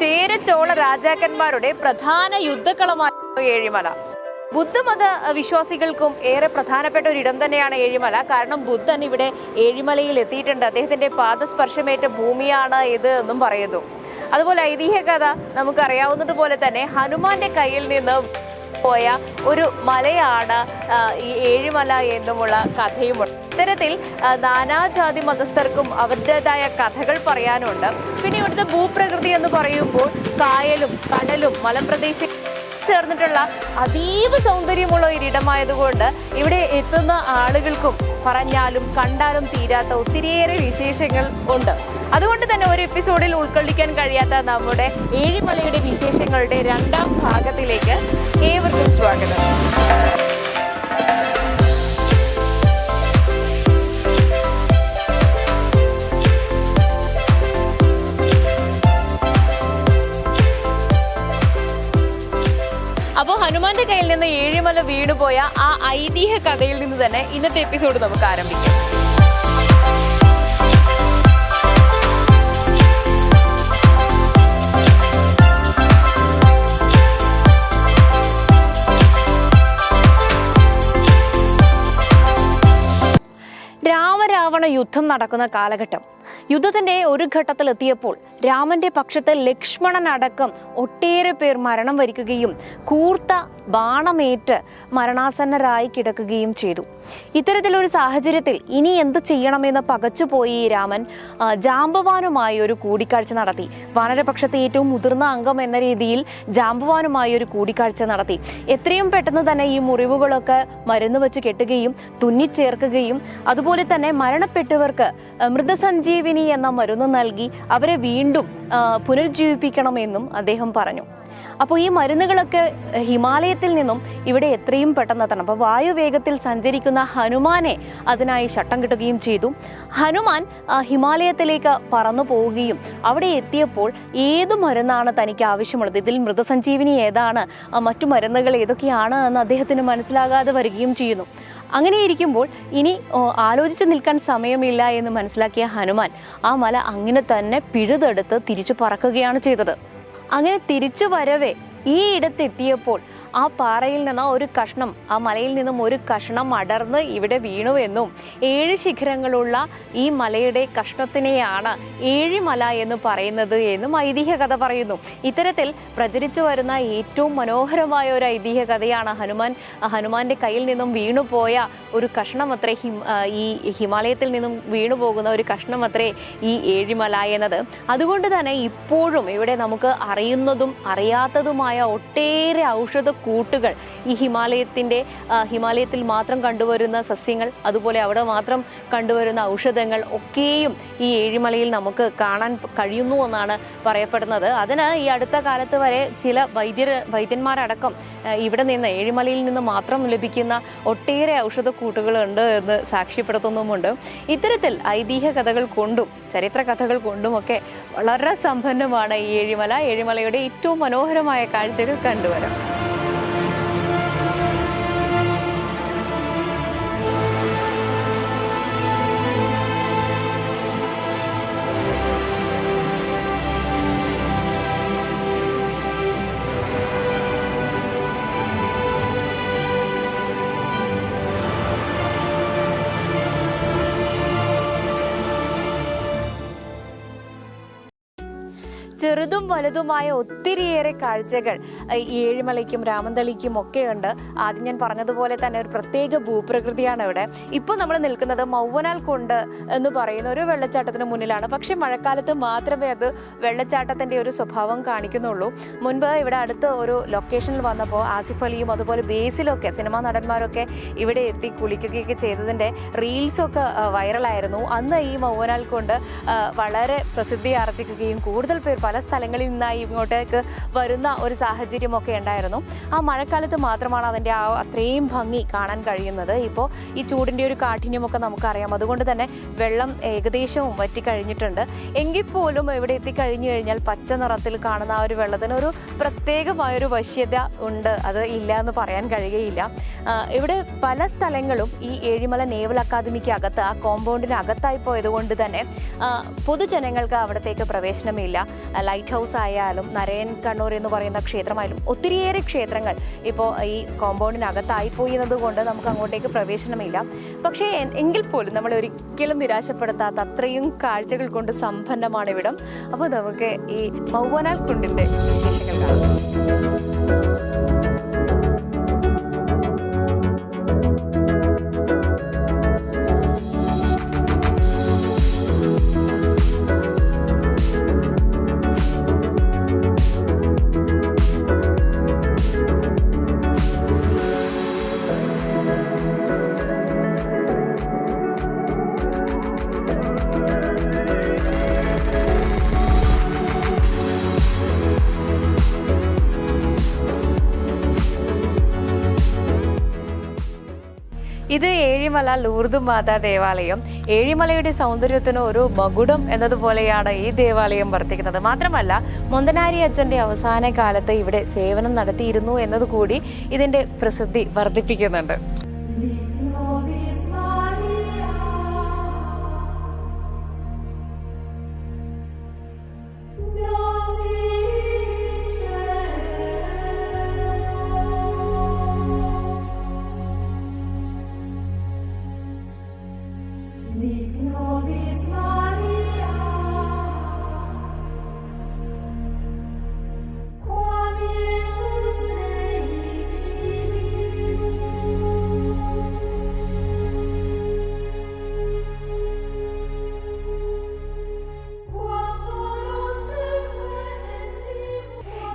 ചേരചോള രാജാക്കന്മാരുടെ പ്രധാന യുദ്ധക്കളമായിരുന്നു ഏഴിമല. ബുദ്ധമത വിശ്വാസികൾക്കും ഏറെ പ്രധാനപ്പെട്ട ഒരു ഇടം തന്നെയാണ് ഏഴിമല. കാരണം ബുദ്ധൻ ഇവിടെ ഏഴിമലയിൽ എത്തിയിട്ടുണ്ട്. അദ്ദേഹത്തിന്റെ പാദസ്പർശമേറ്റ ഭൂമിയാണ് ഇത് എന്നും പറയുന്നു. അതുപോലെ ഐതിഹ്യ കഥ നമുക്കറിയാവുന്നതുപോലെ തന്നെ ഹനുമാന്റെ കയ്യിൽ നിന്ന് പോയ ഒരു മലയാണ് ഈ ഏഴിമല എന്നുമുള്ള കഥയുമുണ്ട്. ഇത്തരത്തിൽ നാനാജാതി മതസ്ഥർക്കും അവരുടേതായ കഥകൾ പറയാനുണ്ട്. പിന്നെ ഇവിടുത്തെ ഭൂപ്രകൃതി എന്ന് പറയുമ്പോൾ കായലും കടലും മലപ്രദേശ ചേർന്നിട്ടുള്ള അതീവ സൗന്ദര്യമുള്ള ഒരിടമായതുകൊണ്ട് ഇവിടെ എത്തുന്ന ആളുകൾക്കും പറഞ്ഞാലും കണ്ടാലും തീരാത്ത ഒത്തിരിയേറെ വിശേഷങ്ങൾ ഉണ്ട്. അതുകൊണ്ട് തന്നെ ഒരു എപ്പിസോഡിൽ ഉൾക്കൊള്ളിക്കാൻ കഴിയാത്ത നമ്മുടെ ഏഴിമലയുടെ വിശേഷങ്ങളുടെ രണ്ടാം ഭാഗത്തിലേക്ക് ഏവർക്കും സ്വാഗതം. അപ്പോൾ ഹനുമാന്റെ കയ്യിൽ നിന്ന് ഏഴിമല വീണുപോയ ആ ഐതിഹ്യ കഥയിൽ നിന്ന് തന്നെ ഇന്നത്തെ എപ്പിസോഡ് നമുക്ക് ആരംഭിക്കാം. രാമരാവണ യുദ്ധം നടക്കുന്ന കാലഘട്ടം. യുദ്ധത്തിന്റെ ഒരു ഘട്ടത്തിൽ എത്തിയപ്പോൾ രാമന്റെ പക്ഷത്ത് ലക്ഷ്മണൻ അടക്കം ഒട്ടേറെ പേർ മരണം വരിക്കുകയും കൂർത്ത ബാണമേറ്റ് മരണാസന്നരായി കിടക്കുകയും ചെയ്തു. ഇത്തരത്തിലൊരു സാഹചര്യത്തിൽ ഇനി എന്ത് ചെയ്യണമെന്ന് പകച്ചുപോയി രാമൻ ജാംബവാനുമായി ഒരു കൂടിക്കാഴ്ച നടത്തി. വാനരപക്ഷത്തെ ഏറ്റവും മുതിർന്ന അംഗം എന്ന രീതിയിൽ ജാമ്പവാനുമായി ഒരു കൂടിക്കാഴ്ച നടത്തി. എത്രയും പെട്ടെന്ന് തന്നെ ഈ മുറിവുകളൊക്കെ മരുന്ന് വെച്ച് കെട്ടുകയും തുന്നിച്ചേർക്കുകയും അതുപോലെ തന്നെ മരണപ്പെട്ടവർക്ക് ആ, മൃതസഞ്ജീവിനി എന്ന മരുന്ന് നൽകി അവരെ വീണ്ടും പുനരുജ്ജീവിപ്പിക്കണമെന്നും അദ്ദേഹം പറഞ്ഞു. അപ്പോൾ ഈ മരുന്നുകളൊക്കെ ഹിമാലയത്തിൽ നിന്നും ഇവിടെ എത്രയും പെട്ടെന്ന് എത്തണം. അപ്പോൾ വായുവേഗത്തിൽ സഞ്ചരിക്കുന്ന ഹനുമാനെ അതിനായി ശട്ടം കിട്ടുകയും ചെയ്തു. ഹനുമാൻ ഹിമാലയത്തിലേക്ക് പറന്നു പോവുകയും അവിടെ എത്തിയപ്പോൾ ഏത് മരുന്നാണ് തനിക്ക് ആവശ്യമുള്ളത്? ഇതിൽ മൃതസഞ്ജീവിനി ഏതാണ്? മറ്റു മരുന്നുകൾ ഏതൊക്കെയാണ് എന്ന് അദ്ദേഹത്തിന് മനസ്സിലാകാതെ വരികയും ചെയ്യുന്നു. അങ്ങനെ ഇരിക്കുമ്പോൾ ഇനി ആലോചിച്ച് നിൽക്കാൻ സമയമില്ല എന്ന് മനസ്സിലാക്കിയ ഹനുമാൻ ആ മല അങ്ങനെ തന്നെ പിഴുതെടുത്ത് തിരിച്ചു പറക്കുകയാണ് ചെയ്തത്. അങ്ങനെ തിരിച്ചു വരവേ ഈ ഇടത്തെത്തിയപ്പോൾ ആ പാറയിൽ നിന്ന് ഒരു കഷ്ണം ആ മലയിൽ നിന്നും ഒരു കഷ്ണം അടർന്ന് ഇവിടെ വീണു എന്നും ഏഴ് ശിഖരങ്ങളുള്ള ഈ മലയുടെ കഷ്ണത്തിനെയാണ് ഏഴിമല എന്ന് പറയുന്നത് എന്നും ഐതിഹ്യ കഥ പറയുന്നു. ഇത്തരത്തിൽ പ്രചരിച്ചു വരുന്ന ഏറ്റവും മനോഹരമായ ഒരു ഐതിഹ്യ കഥയാണ് ഹനുമാൻ. ഹനുമാന്റെ കയ്യിൽ നിന്നും വീണുപോയ ഒരു കഷ്ണം അത്രേ ഈ ഹിമാലയത്തിൽ നിന്നും വീണു പോകുന്ന ഒരു കഷ്ണം അത്രേ ഈ ഏഴിമല എന്നത്. അതുകൊണ്ട് തന്നെ ഇപ്പോഴും ഇവിടെ നമുക്ക് അറിയുന്നതും അറിയാത്തതുമായ ഒട്ടേറെ ഔഷധ കൂട്ടുകൾ. ഈ ഹിമാലയത്തിന്റെ ഹിമാലയത്തിൽ മാത്രം കണ്ടുവരുന്ന സസ്യങ്ങൾ അതുപോലെ അവിടെ മാത്രം കണ്ടുവരുന്ന ഔഷധങ്ങൾ ഒക്കെയും ഈ ഏഴിമലയിൽ നമുക്ക് കാണാൻ കഴിയുന്നു എന്നാണ് പറയപ്പെടുന്നത്. അതിന് ഈ അടുത്ത കാലത്ത് വരെ ചില വൈദ്യർ വൈദ്യന്മാരടക്കം ഇവിടെ നിന്ന് ഏഴിമലയിൽ നിന്ന് മാത്രം ലഭിക്കുന്ന ഒട്ടേറെ ഔഷധ കൂട്ടുകളുണ്ട് എന്ന് സാക്ഷ്യപ്പെടുത്തുന്നുമുണ്ട്. ഇത്തരത്തിൽ ഐതിഹ്യ കഥകൾ കൊണ്ടും ചരിത്ര കഥകൾ കൊണ്ടുമൊക്കെ വളരെ സമ്പന്നമാണ് ഈ ഏഴിമല. ഏഴിമലയുടെ ഏറ്റവും മനോഹരമായ കാഴ്ചകൾ കണ്ടുവരാം. ചെറുതും വലുതുമായ ഒത്തിരിയേറെ കാഴ്ചകൾ ഈ ഏഴിമലയ്ക്കും രാമന്തളിക്കും ഒക്കെ ഉണ്ട് ആദ്യം ഞാൻ പറഞ്ഞതുപോലെ തന്നെ ഒരു പ്രത്യേക ഭൂപ്രകൃതിയാണ് ഇവിടെ. ഇപ്പോൾ നമ്മൾ നിൽക്കുന്നത് മൗവനാൽ കൊണ്ട് എന്ന് പറയുന്ന ഒരു വെള്ളച്ചാട്ടത്തിന് മുന്നിലാണ്. പക്ഷെ മഴക്കാലത്ത് മാത്രമേ അത് വെള്ളച്ചാട്ടത്തിന്റെ ഒരു സ്വഭാവം കാണിക്കുന്നുള്ളൂ. മുൻപ് ഇവിടെ അടുത്ത് ഒരു ലൊക്കേഷനിൽ വന്നപ്പോൾ ആസിഫ് അലിയും അതുപോലെ ബേസിലൊക്കെ സിനിമാ നടന്മാരൊക്കെ ഇവിടെ എത്തി കുളിക്കുകയൊക്കെ ചെയ്തതിന്റെ റീൽസൊക്കെ വൈറലായിരുന്നു അന്ന് ഈ മൗവനാൽ കൊണ്ട് വളരെ പ്രസിദ്ധി ആർജിക്കുകയും കൂടുതൽ പേർ പല സ്ഥലങ്ങളിൽ നിന്നായി ഇങ്ങോട്ടേക്ക് വരുന്ന ഒരു സാഹചര്യമൊക്കെ ഉണ്ടായിരുന്നു. ആ മഴക്കാലത്ത് മാത്രമാണ് അതിന്റെ ആ അത്രയും ഭംഗി കാണാൻ കഴിയുന്നത്. ഇപ്പോൾ ഈ ചൂടിന്റെ ഒരു കാഠിന്യമൊക്കെ നമുക്കറിയാം. അതുകൊണ്ട് തന്നെ വെള്ളം ഏകദേശവും വറ്റി കഴിഞ്ഞിട്ടുണ്ട് എങ്കിൽ പോലും ഇവിടെ എത്തിക്കഴിഞ്ഞു കഴിഞ്ഞാൽ പച്ച നിറത്തിൽ കാണുന്ന ആ ഒരു വെള്ളത്തിന് ഒരു പ്രത്യേകമായൊരു വശ്യത ഉണ്ട്. അത് ഇല്ല എന്ന് പറയാൻ കഴിയുകയില്ല. ഇവിടെ പല സ്ഥലങ്ങളും ഈ ഏഴിമല നേവൽ അക്കാദമിക്ക് അകത്ത് ആ കോമ്പൗണ്ടിന് അകത്തായി പോയതുകൊണ്ട് തന്നെ പൊതുജനങ്ങൾക്ക് അവിടത്തേക്ക് പ്രവേശനമില്ല. ലൈറ്റ് ഹൗസ് ആയാലും നരയൻ കണ്ണൂർ എന്ന് പറയുന്ന ക്ഷേത്രമായാലും ഒത്തിരിയേറെ ക്ഷേത്രങ്ങൾ ഇപ്പോൾ ഈ കോമ്പൗണ്ടിനകത്തായിപ്പോയി എന്നതുകൊണ്ട് നമുക്ക് അങ്ങോട്ടേക്ക് പ്രവേശനമില്ല. പക്ഷേ എങ്കിൽ പോലും നമ്മൾ ഒരിക്കലും നിരാശപ്പെടുത്താത്ത അത്രയും കാഴ്ചകൾ കൊണ്ട് സമ്പന്നമാണ് ഇവിടം. അപ്പോൾ നമുക്ക് ഈ മൗവനാൽ കുണ്ടിന്റെ വിശേഷങ്ങൾ കാണാം. ഇത് ഏഴിമല ലൂർദ് മാതാ ദേവാലയം. ഏഴിമലയുടെ സൗന്ദര്യത്തിന് ഒരു മകുടം എന്നതുപോലെയാണ് ഈ ദേവാലയം വർത്തിക്കുന്നത്. മാത്രമല്ല മുന്തനാരി അച്ഛന്റെ അവസാന കാലത്ത് ഇവിടെ സേവനം നടത്തിയിരുന്നു എന്നതുകൂടി ഇതിന്റെ പ്രസിദ്ധി വർദ്ധിപ്പിക്കുന്നുണ്ട്.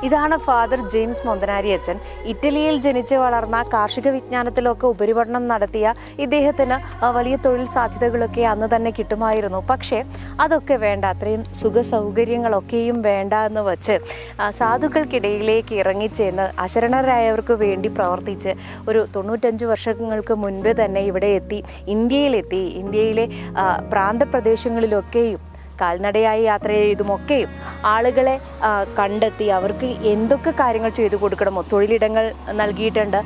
ഇതാണ് ഫാദർ ജെയിംസ് മൊന്തനാരി അച്ഛൻ ഇറ്റലിയിൽ ജനിച്ച് വളർന്ന കാർഷിക വിജ്ഞാനത്തിലൊക്കെ ഉപരിപഠനം നടത്തിയ ഇദ്ദേഹത്തിന് വലിയ തൊഴിൽ സാധ്യതകളൊക്കെ അന്ന് തന്നെ കിട്ടുമായിരുന്നു. പക്ഷേ അതൊക്കെ വേണ്ട അത്രയും സുഖ സൗകര്യങ്ങളൊക്കെയും വേണ്ട എന്ന് വച്ച് സാധുക്കൾക്കിടയിലേക്ക് ഇറങ്ങിച്ചെന്ന് അശരണരായവർക്ക് വേണ്ടി പ്രവർത്തിച്ച് ഒരു തൊണ്ണൂറ്റഞ്ച് വർഷങ്ങൾക്ക് മുൻപ് തന്നെ ഇവിടെ എത്തി ഇന്ത്യയിലെത്തി. ഇന്ത്യയിലെ പ്രാന്തപ്രദേശങ്ങളിലൊക്കെയും കാൽനടയായി യാത്ര ചെയ്തുമൊക്കെയും ആളുകളെ കണ്ടെത്തി അവർക്ക് എന്തൊക്കെ കാര്യങ്ങൾ ചെയ്തു കൊടുക്കണമോ തൊഴിലിടങ്ങൾ നൽകിയിട്ടുണ്ട്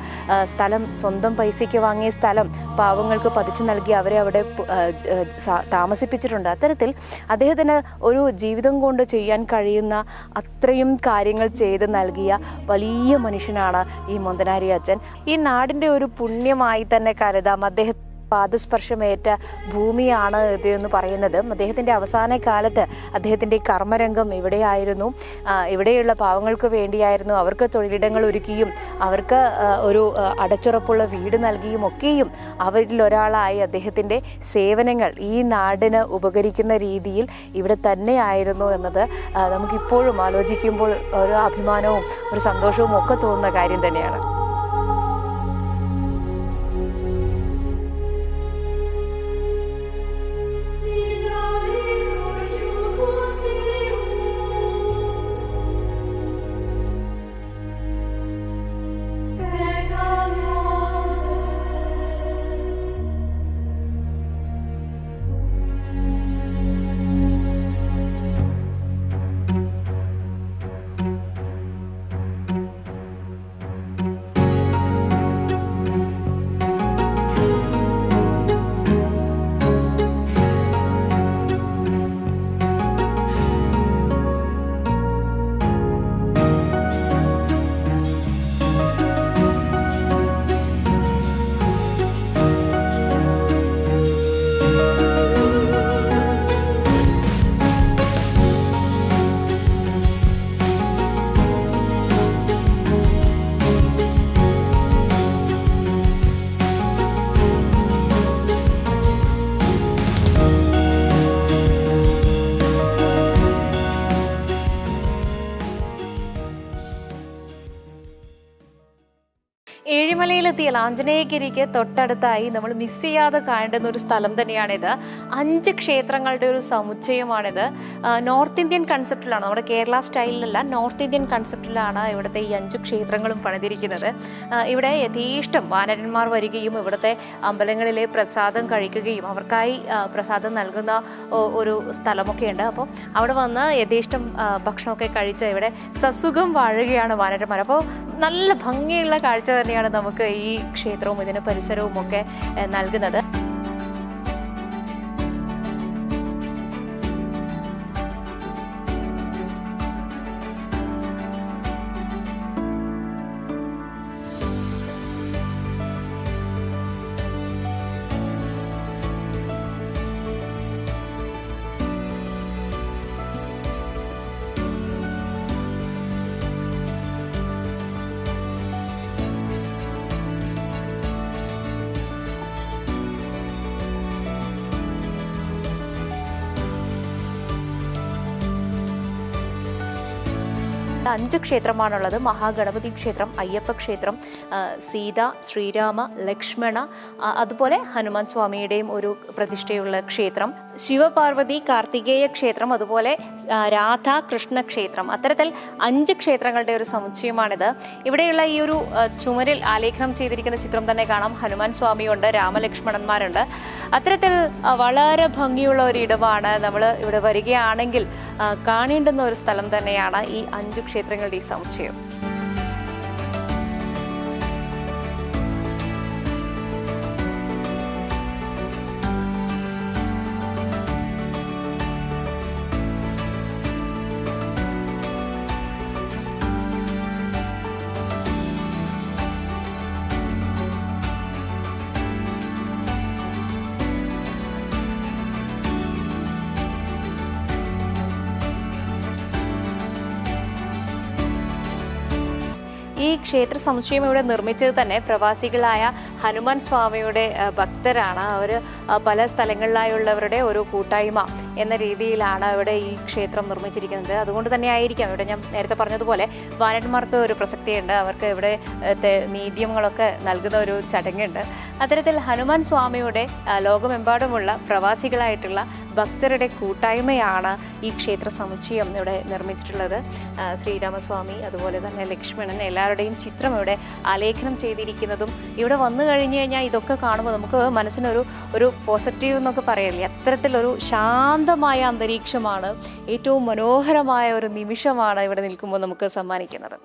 സ്ഥലം സ്വന്തം പൈസയ്ക്ക് വാങ്ങിയ സ്ഥലം പാവങ്ങൾക്ക് പതിച്ചു നൽകി അവരെ അവിടെ താമസിപ്പിച്ചിട്ടുണ്ട്. അത്തരത്തിൽ അദ്ദേഹത്തിന് ഒരു ജീവിതം കൊണ്ട് ചെയ്യാൻ കഴിയുന്ന അത്രയും കാര്യങ്ങൾ ചെയ്ത് നൽകിയ വലിയ മനുഷ്യനാണ് ഈ മൊന്തനാരി അച്ഛൻ. ഈ നാടിന്റെ ഒരു പുണ്യമായി തന്നെ കരുതാം. അദ്ദേഹം പാദസ്പർശമേറ്റ ഭൂമിയാണ് ഇത് എന്ന് പറയുന്നത്. അദ്ദേഹത്തിന്റെ അവസാന കാലത്ത് അദ്ദേഹത്തിന്റെ കർമ്മരംഗം ഇവിടെയായിരുന്നു. ഇവിടെയുള്ള പാവങ്ങൾക്ക് വേണ്ടിയായിരുന്നു അവർക്ക് തൊഴിലിടങ്ങൾ ഒരുക്കിയും അവർക്ക് ഒരു അടച്ചുറപ്പുള്ള വീട് നൽകിയും ഒക്കെയും അവരിൽ ഒരാളായി അദ്ദേഹത്തിന്റെ സേവനങ്ങൾ ഈ നാടിന് ഉപകരിക്കുന്ന രീതിയിൽ ഇവിടെ തന്നെയായിരുന്നു എന്നത് നമുക്കിപ്പോഴും ആലോചിക്കുമ്പോൾ ഒരു അഭിമാനവും ഒരു സന്തോഷവും ഒക്കെ തോന്നുന്ന കാര്യം തന്നെയാണ്. ആഞ്ജനേയഗിരിക്ക് തൊട്ടടുത്തായി നമ്മൾ മിസ് ചെയ്യാതെ കാണേണ്ടുന്ന ഒരു സ്ഥലം തന്നെയാണിത്. അഞ്ച് ക്ഷേത്രങ്ങളുടെ ഒരു സമുച്ചയമാണിത്. നോർത്ത് ഇന്ത്യൻ കൺസെപ്റ്റിലാണ്. നമ്മുടെ കേരള സ്റ്റൈലിലല്ല നോർത്ത് ഇന്ത്യൻ കൺസെപ്റ്റിലാണ് ഇവിടുത്തെ ഈ അഞ്ച് ക്ഷേത്രങ്ങളും പണിതിരിക്കുന്നത്. ഇവിടെ യഥേഷ്ടം വാനരന്മാർ വരികയും ഇവിടുത്തെ അമ്പലങ്ങളിലെ പ്രസാദം കഴിക്കുകയും അവർക്കായി പ്രസാദം നൽകുന്ന ഒരു സ്ഥലമൊക്കെ ഉണ്ട് അപ്പോൾ അവിടെ വന്ന് യഥേഷ്ടം ഭക്ഷണമൊക്കെ കഴിച്ച് ഇവിടെ സസുഖം വാഴുകയാണ് വാനരന്മാർ. അപ്പോൾ നല്ല ഭംഗിയുള്ള കാഴ്ച തന്നെയാണ് നമുക്ക് ഈ ക്ഷേത്രവും ഇതിന് പരിസരവും ഒക്കെ ഏ, നൽകുന്നത് അഞ്ച് ക്ഷേത്രമാണുള്ളത്. മഹാഗണപതി ക്ഷേത്രം അയ്യപ്പ ക്ഷേത്രം സീത ശ്രീരാമ ലക്ഷ്മണ അതുപോലെ ഹനുമാൻ സ്വാമിയുടെയും ഒരു പ്രതിഷ്ഠയുള്ള ക്ഷേത്രം. ശിവപാർവതി കാർത്തികേയ ക്ഷേത്രം അതുപോലെ രാധ കൃഷ്ണ ക്ഷേത്രം. അത്തരത്തിൽ അഞ്ച് ക്ഷേത്രങ്ങളുടെ ഒരു സമുച്ചയമാണിത്. ഇവിടെയുള്ള ഈ ഒരു ചുമരിൽ ആലേഖനം ചെയ്തിരിക്കുന്ന ചിത്രം തന്നെ കാണാം. ഹനുമാൻ സ്വാമിയുണ്ട് രാമലക്ഷ്മണന്മാരുണ്ട്. അത്തരത്തിൽ വളരെ ഭംഗിയുള്ള ഒരു ഇടമാണ്. നമ്മൾ ഇവിടെ വരികയാണെങ്കിൽ കാണേണ്ടുന്ന ഒരു സ്ഥലം തന്നെയാണ് ഈ അഞ്ച് ക്ഷേത്രങ്ങളുടെ ഈ സമുച്ചയം. ഈ ക്ഷേത്ര സമുച്ചയം ഇവിടെ നിർമ്മിച്ചത് തന്നെ പ്രവാസികളായ ഹനുമാൻ സ്വാമിയുടെ ഭക്തരാണ്. അവർ പല സ്ഥലങ്ങളിലായുള്ളവരുടെ ഒരു കൂട്ടായ്മ. എന്ന രീതിയിലാണ് ഇവിടെ ഈ ക്ഷേത്രം നിർമ്മിച്ചിരിക്കുന്നത്. അതുകൊണ്ട് തന്നെ ആയിരിക്കാം. ഇവിടെ ഞാൻ നേരത്തെ പറഞ്ഞതുപോലെ വാനന്മാർക്ക് ഒരു പ്രസക്തിയുണ്ട്. അവർക്ക് ഇവിടെ നീതിയങ്ങളൊക്കെ നൽകുന്ന ഒരു ചടങ്ങുണ്ട്. അത്തരത്തിൽ ഹനുമാൻ സ്വാമിയുടെ ലോകമെമ്പാടുമുള്ള പ്രവാസികളായിട്ടുള്ള ഭക്തരുടെ കൂട്ടായ്മയാണ് ഈ ക്ഷേത്ര സമുച്ചയം ഇവിടെ നിർമ്മിച്ചിട്ടുള്ളത്. ശ്രീരാമസ്വാമി അതുപോലെ തന്നെ ലക്ഷ്മണൻ എല്ലാവരുടെയും ചിത്രം ഇവിടെ ആലേഖനം ചെയ്തിരിക്കുന്നതും ഇവിടെ വന്നു കഴിഞ്ഞു കഴിഞ്ഞാൽ ഇതൊക്കെ കാണുമ്പോൾ നമുക്ക് മനസ്സിനൊരു ഒരു പോസിറ്റീവ് എന്നൊക്കെ പറയല്ലേ? അത്തരത്തിലൊരു ശാന്തമായ അന്തരീക്ഷമാണ്. ഏറ്റവും മനോഹരമായ ഒരു നിമിഷമാണ് ഇവിടെ നിൽക്കുമ്പോൾ നമുക്ക് സമ്മാനിക്കുന്നത്.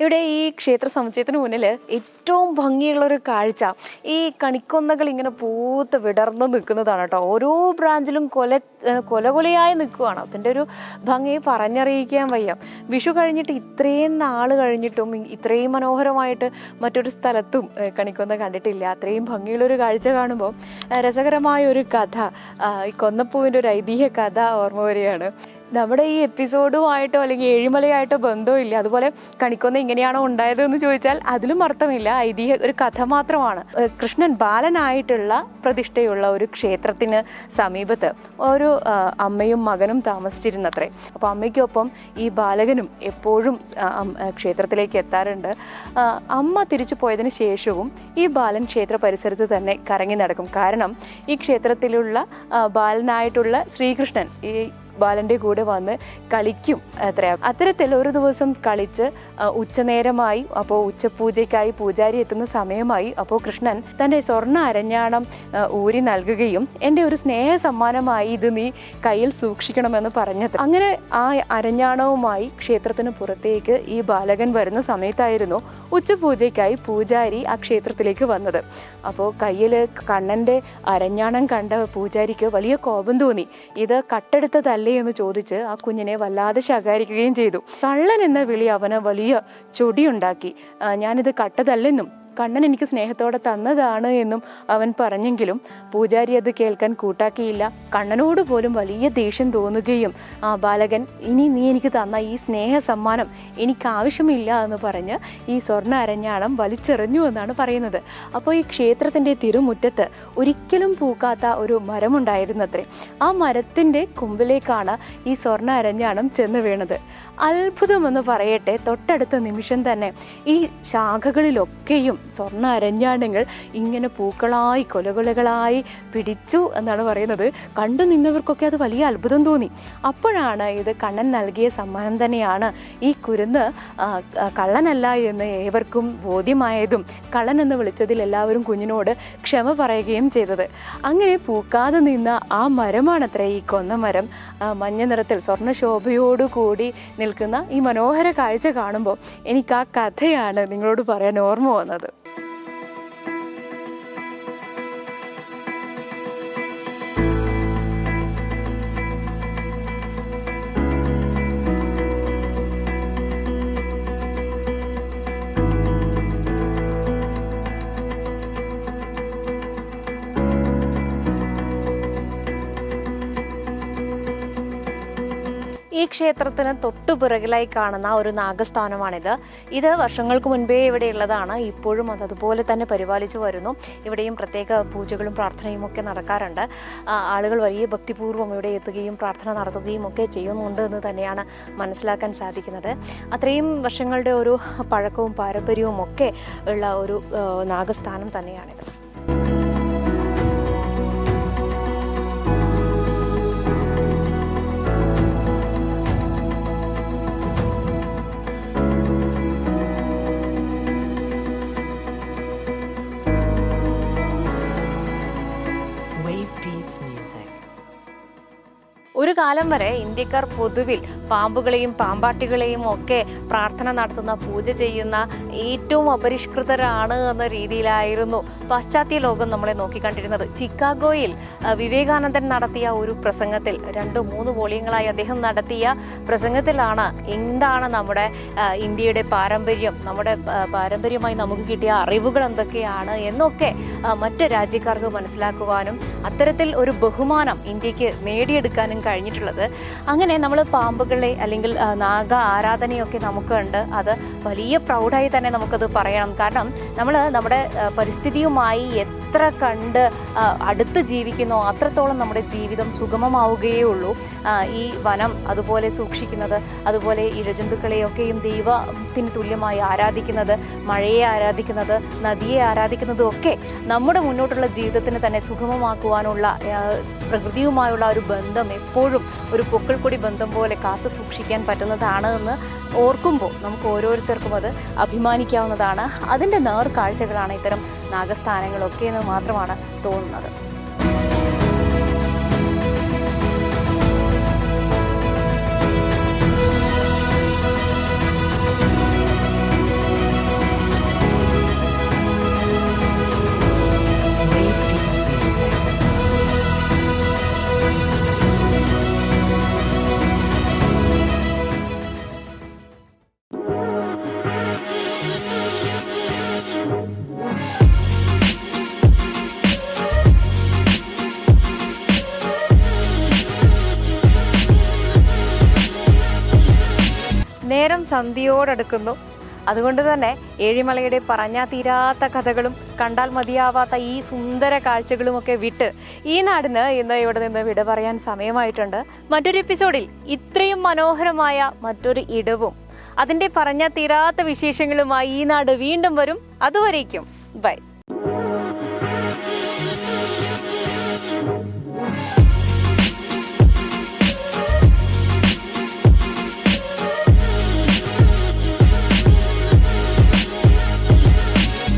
ഇവിടെ ഈ ക്ഷേത്ര സമുച്ചയത്തിന് മുന്നിൽ ഏറ്റവും ഭംഗിയുള്ള ഒരു കാഴ്ച. ഈ കണിക്കൊന്നകൾ ഇങ്ങനെ പൂത്ത് വിടർന്ന് നിൽക്കുന്നതാണ് കേട്ടോ. ഓരോ ബ്രാഞ്ചിലും കൊല കൊലയായി നിൽക്കുവാണ് അതിന്റെ ഒരു ഭംഗി പറഞ്ഞറിയിക്കാൻ വയ്യ. വിഷു കഴിഞ്ഞിട്ട് ഇത്രയും നാൾ കഴിഞ്ഞിട്ടും ഇത്രയും മനോഹരമായിട്ട് മറ്റൊരു സ്ഥലത്തും കണിക്കൊന്ന കണ്ടിട്ടില്ല. അത്രയും ഭംഗിയുള്ളൊരു കാഴ്ച കാണുമ്പോൾ രസകരമായ ഒരു കഥ. ഈ കൊന്നപ്പൂവിന്റെ ഒരു ഐതിഹ്യ കഥ ഓർമ്മ വരികയാണ്. നമ്മുടെ ഈ എപ്പിസോഡുമായിട്ടോ അല്ലെങ്കിൽ ഏഴിമലയായിട്ടോ ബന്ധമില്ല. അതുപോലെ കണിക്കൊന്ന ഇങ്ങനെയാണോ ഉണ്ടായത് എന്ന് ചോദിച്ചാൽ അതിലും അർത്ഥമില്ല. ഐതിഹ്യ ഒരു കഥ മാത്രമാണ്. കൃഷ്ണൻ ബാലനായിട്ടുള്ള പ്രതിഷ്ഠയുള്ള ഒരു ക്ഷേത്രത്തിന് സമീപത്ത് ഒരു അമ്മയും മകനും താമസിച്ചിരുന്നത്രേ. അപ്പോൾ അമ്മയ്ക്കൊപ്പം ഈ ബാലകനും എപ്പോഴും ക്ഷേത്രത്തിലേക്ക് എത്താറുണ്ട്. അമ്മ തിരിച്ചു പോയതിന് ശേഷവും ഈ ബാലൻ ക്ഷേത്ര പരിസരത്ത് തന്നെ കറങ്ങി നടക്കും. കാരണം ഈ ക്ഷേത്രത്തിലുള്ള ബാലനായിട്ടുള്ള ശ്രീകൃഷ്ണൻ ഈ ബാലന്റെ കൂടെ വന്ന് കളിക്കും അത്ര. അത്തരത്തിൽ ഒരു ദിവസം കളിച്ച് ഉച്ചനേരമായി അപ്പോൾ ഉച്ചപൂജയ്ക്കായി പൂജാരി എത്തുന്ന സമയമായി അപ്പോൾ കൃഷ്ണൻ തന്റെ സ്വർണ അരഞ്ഞാണം ഊരി നൽകുകയും എന്റെ ഒരു സ്നേഹ സമ്മാനമായി ഇത് നീ കയ്യിൽ സൂക്ഷിക്കണമെന്ന് പറഞ്ഞത്. അങ്ങനെ ആ അരഞ്ഞാണവുമായി ക്ഷേത്രത്തിന് പുറത്തേക്ക് ഈ ബാലകൻ വരുന്ന സമയത്തായിരുന്നു ഉച്ചപൂജയ്ക്കായി പൂജാരി ആ ക്ഷേത്രത്തിലേക്ക് വന്നത്. അപ്പോൾ കയ്യിൽ കണ്ണന്റെ അരഞ്ഞാണം കണ്ട പൂജാരിക്ക് വലിയ കോപം തോന്നി. ഇത് കട്ടെടുത്തതല്ലേ എന്ന് ചോദിച്ച് ആ കുഞ്ഞിനെ വല്ലാതെ ശകാരിക്കുകയും ചെയ്തു. കള്ളൻ എന്ന വിളി അവന് വലിയ ചൊടിയുണ്ടാക്കി. ഞാനിത് കട്ടതല്ലെന്നും കണ്ണൻ എനിക്ക് സ്നേഹത്തോടെ തന്നതാണ് എന്നും അവൻ പറഞ്ഞെങ്കിലും പൂജാരി അത് കേൾക്കാൻ കൂട്ടാക്കിയില്ല. കണ്ണനോട് പോലും വലിയ ദേഷ്യം തോന്നുകയും ആ ബാലകൻ ഇനി നീ എനിക്ക് തന്ന ഈ സ്നേഹ സമ്മാനം എനിക്ക് ആവശ്യമില്ല എന്ന് പറഞ്ഞ് ഈ സ്വർണ അരഞ്ഞാണം വലിച്ചെറിഞ്ഞു എന്നാണ് പറയുന്നത്. അപ്പോൾ ഈ ക്ഷേത്രത്തിന്റെ തിരുമുറ്റത്ത് ഒരിക്കലും പൂക്കാത്ത ഒരു മരമുണ്ടായിരുന്നത്രേ. ആ മരത്തിന്റെ കുമ്പിലേക്കാണ് ഈ സ്വർണ അരഞ്ഞാണം ചെന്ന് വീണത്. അത്ഭുതമെന്ന് പറയട്ടെ തൊട്ടടുത്ത നിമിഷം തന്നെ ഈ ശാഖകളിലൊക്കെയും സ്വർണ അരഞ്ഞാണങ്ങൾ ഇങ്ങനെ പൂക്കളായി കൊലകൊലകളായി പിടിച്ചു എന്നാണ് പറയുന്നത്. കണ്ടു നിന്നവർക്കൊക്കെ അത് വലിയ അത്ഭുതം തോന്നി. അപ്പോഴാണ് ഇത് കണ്ണൻ നൽകിയ സമ്മാനം തന്നെയാണ് ഈ കുരുന്ന് കള്ളനല്ല എന്ന് ഏവർക്കും ബോധ്യമായതും കള്ളൻ എന്ന് വിളിച്ചതിൽ എല്ലാവരും കുഞ്ഞിനോട് ക്ഷമ പറയുകയും ചെയ്തത്. അങ്ങനെ പൂക്കാതെ നിന്ന ആ മരമാണത്രേ ഈ കൊന്ന മരം. മഞ്ഞ നിറത്തിൽ സ്വർണ ശോഭയോടുകൂടി നിൽക്കുന്ന ഈ മനോഹര കാഴ്ച കാണുമ്പോൾ എനിക്ക് ആ കഥയാണ് നിങ്ങളോട് പറയാൻ ഓർമ്മ വന്നത്. ഈ ക്ഷേത്രത്തിന് തൊട്ടു പിറകിലായി കാണുന്ന ഒരു നാഗസ്ഥാനമാണിത്. ഇത് വർഷങ്ങൾക്ക് മുൻപേ ഇവിടെ ഉള്ളതാണ്. ഇപ്പോഴും അത് അതുപോലെ തന്നെ പരിപാലിച്ചു വരുന്നു. ഇവിടെയും പ്രത്യേക പൂജകളും പ്രാർത്ഥനയും ഒക്കെ നടക്കാറുണ്ട്. ആളുകൾ വലിയ ഭക്തിപൂർവം ഇവിടെ എത്തുകയും പ്രാർത്ഥന നടത്തുകയും ഒക്കെ ചെയ്യുന്നുണ്ട് എന്ന് തന്നെയാണ് മനസ്സിലാക്കാൻ സാധിക്കുന്നത്. അത്രയും വർഷങ്ങളുടെ ഒരു പഴക്കവും പാരമ്പര്യവും ഒക്കെ ഉള്ള ഒരു നാഗസ്ഥാനം തന്നെയാണിത്. ഒരു കാലം വരെ ഇന്ത്യക്കാർ പൊതുവിൽ പാമ്പുകളെയും പാമ്പാട്ടികളെയും ഒക്കെ പ്രാർത്ഥന നടത്തുന്ന പൂജ ചെയ്യുന്ന ഏറ്റവും അപരിഷ്കൃതരാണ് എന്ന രീതിയിലായിരുന്നു പാശ്ചാത്യ ലോകം നമ്മളെ നോക്കിക്കണ്ടിരുന്നത്. ചിക്കാഗോയിൽ വിവേകാനന്ദൻ നടത്തിയ ഒരു പ്രസംഗത്തിൽ രണ്ട് മൂന്ന് വോളിയങ്ങളായി അദ്ദേഹം നടത്തിയ പ്രസംഗത്തിലാണ് എന്താണ് നമ്മുടെ ഇന്ത്യയുടെ പാരമ്പര്യം നമ്മുടെ പാരമ്പര്യമായി നമുക്ക് കിട്ടിയ അറിവുകൾ എന്തൊക്കെയാണ് എന്നൊക്കെ മറ്റു രാജ്യക്കാർക്ക് മനസ്സിലാക്കുവാനും അത്തരത്തിൽ ഒരു ബഹുമാനം ഇന്ത്യയ്ക്ക് നേടിയെടുക്കാനും കഴിഞ്ഞിട്ടുള്ളത്. അങ്ങനെ നമ്മൾ പാമ്പുകളെ അല്ലെങ്കിൽ നാഗ ആരാധനയൊക്കെ നമുക്കുണ്ട്. അത് വലിയ പ്രൗഡായി തന്നെ നമുക്കത് പറയണം. കാരണം നമ്മൾ നമ്മുടെ പരിസ്ഥിതിയുമായി എത്ര കണ്ട് അടുത്ത് ജീവിക്കുന്നോ അത്രത്തോളം നമ്മുടെ ജീവിതം സുഗമമാവുകയേ ഉള്ളൂ ഈ വനം അതുപോലെ സൂക്ഷിക്കുന്നത് അതുപോലെ ഇഴജന്തുക്കളെയൊക്കെയും ദൈവത്തിന് തുല്യമായി ആരാധിക്കുന്നത് മഴയെ ആരാധിക്കുന്നത് നദിയെ ആരാധിക്കുന്നതും ഒക്കെ നമ്മുടെ മുന്നോട്ടുള്ള ജീവിതത്തിന് തന്നെ സുഗമമാക്കുവാനുള്ള പ്രകൃതിയുമായുള്ള ഒരു ബന്ധം എപ്പോഴും ഒരു പൊക്കിൾക്കൊടി ബന്ധം പോലെ കാത്തു സൂക്ഷിക്കാൻ പറ്റുന്നതാണ് എന്ന് ഓർക്കുമ്പോൾ നമുക്ക് ഓരോരുത്തർക്കും അത് അഭിമാനിക്കാവുന്നതാണ്. അതിന്റെ നേർക്കാഴ്ചകളാണ് ഇത്തരം നാഗസ്ഥാനങ്ങളൊക്കെ എന്ന് മാത്രമാണ് തോന്നുന്നത്. നേരം സന്ധ്യയോടടുക്കുന്നു. അതുകൊണ്ട് തന്നെ ഏഴിമലയുടെ പറഞ്ഞാ തീരാത്ത കഥകളും കണ്ടാൽ മതിയാവാത്ത ഈ സുന്ദര കാഴ്ചകളുമൊക്കെ വിട്ട് ഈ നാടിന് ഇന്ന് ഇവിടെ നിന്ന് വിട പറയാൻ സമയമായിട്ടുണ്ട്. മറ്റൊരു എപ്പിസോഡിൽ ഇത്രയും മനോഹരമായ മറ്റൊരു ഇടവും. അതിന്റെ പറഞ്ഞാ തീരാത്ത വിശേഷങ്ങളുമായി ഈ നാട് വീണ്ടും വരും. അതുവരേക്കും. ബൈ.